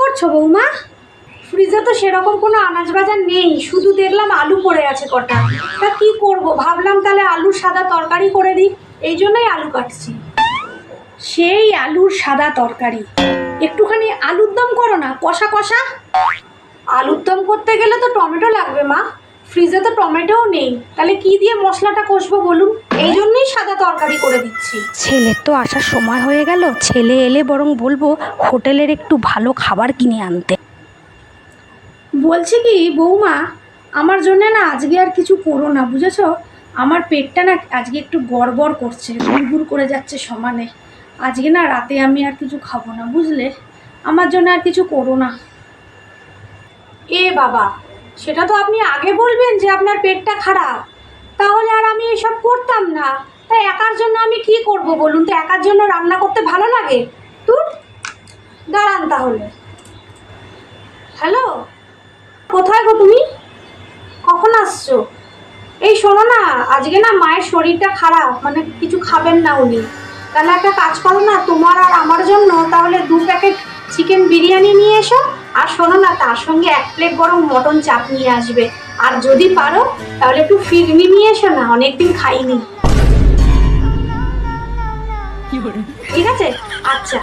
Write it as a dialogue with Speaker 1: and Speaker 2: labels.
Speaker 1: করছ বৌমা? ফ্রিজে তো সেরকম কোনো আনাজ বাজার নেই, শুধু দেখলাম আলু পড়ে আছে কটা। তা কি করব? ভাবলাম তাহলে আলুর সাদা তরকারি করে দিই, এই জন্যই আলু কাটছি। সেই আলুর সাদা তরকারি। একটুখানি আলুর দম করো না, কষা কষা। আলুর দম করতে গেলে তো টমেটো লাগবে মা। ফ্রিজে তো টমেটোও নেই। তাহলে কি দিয়ে মশলাটা কষবো বলুন? এই জন্যই সাদা তরকারি করে দিচ্ছি।
Speaker 2: ছেলের তো আসার সময় হয়ে গেল। ছেলে এলে বরং বলব হোটেলের একটু ভালো খাবার কিনে আনতে।
Speaker 1: বলছি কি বৌমা আমার জন্য না আজকে আর কিছু করো না বুঝেছ? আমার পেটটা না আজকে একটু গড়বড় করছে গুড়গুড় করে যাচ্ছে সমানে। আজকে না রাতে আমি আর কিছু খাব না বুঝলে? আমার জন্য আর কিছু করো না। এ বাবা সেটা তো আপনি আগে বলবেন যে আপনার পেটটা খারাপ। তাহলে আর আমি এসব করতাম না। তাই একার জন্য আমি কি করব বলুন তো? একার জন্য রান্না করতে ভালো লাগে? তুই দাঁড়ান তাহলে। হ্যালো, কোথায় গো তুমি? কখন আসছো? এই শোনো না, আজকে না মায়ের শরীরটা খারাপ মানে কিছু খাবেন না উনি। তাহলে একটা কাজ করো না, তোমার আর আমার জন্য তাহলে দু প্যাকেট চিকেন বিরিয়ানি নিয়ে এসো। আর শোনো না তার সঙ্গে এক প্লেট গরম মটন চাপ নিয়ে আসবে। আর যদি পারো তাহলে একটু ফিরমি নিয়ে এসো না অনেকদিন খাইনি। ঠিক আছে? আচ্ছা।